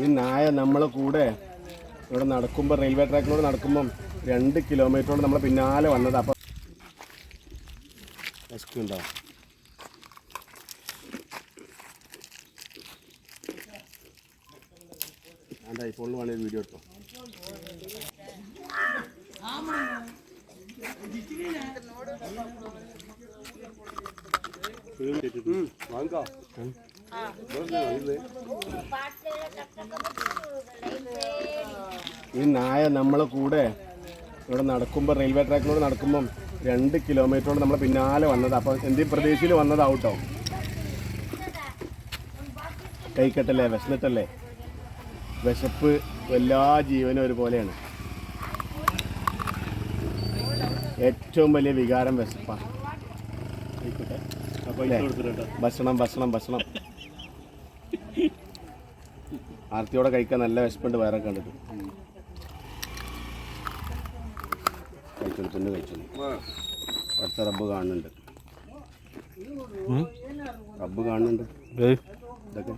ഈ നായ നമ്മളെ കൂടെ ഇവിടെ നടക്കുമ്പോൾ റെയിൽവേ ട്രാക്കിലൂടെ നടക്കുമ്പം രണ്ട് കിലോമീറ്ററോട് നമ്മളെ പിന്നാലെ വന്നത്. അപ്പം ഉണ്ടോ? എന്റെ ഐഫോണിൽ വേണമെങ്കിൽ വീഡിയോ എടുത്തോ. വാങ്ങിക്കോ. ഈ നായ നമ്മളെ കൂടെ ഇവിടെ നടക്കുമ്പോൾ റെയിൽവേ ട്രാക്കിലൂടെ നടക്കുമ്പം രണ്ട് കിലോമീറ്ററോട് നമ്മളെ പിന്നാലെ വന്നത്. അപ്പോൾ എന്തി പ്രതീക്ഷയിൽ വന്നതാവട്ടോ കൈക്കെട്ടല്ലേ വിശന്നിട്ടല്ലേ? വിശപ്പ് എല്ലാ ജീവനും ഒരുപോലെയാണ്. ഏറ്റവും വലിയ വികാരം വിശപ്പാണ്? ഭക്ഷണം ഭക്ഷണം ഭക്ഷണം. ആർത്തിയോടെ കഴിക്കാൻ നല്ല വിശപ്പുണ്ട് വേറെ കണ്ടിട്ട്. കഴിച്ചോളൂ. കഴിച്ചു അടുത്ത റബ്ബ് കാണുന്നുണ്ട്. റബ്ബ് കാണുന്നുണ്ട്. ഇതൊക്കെ.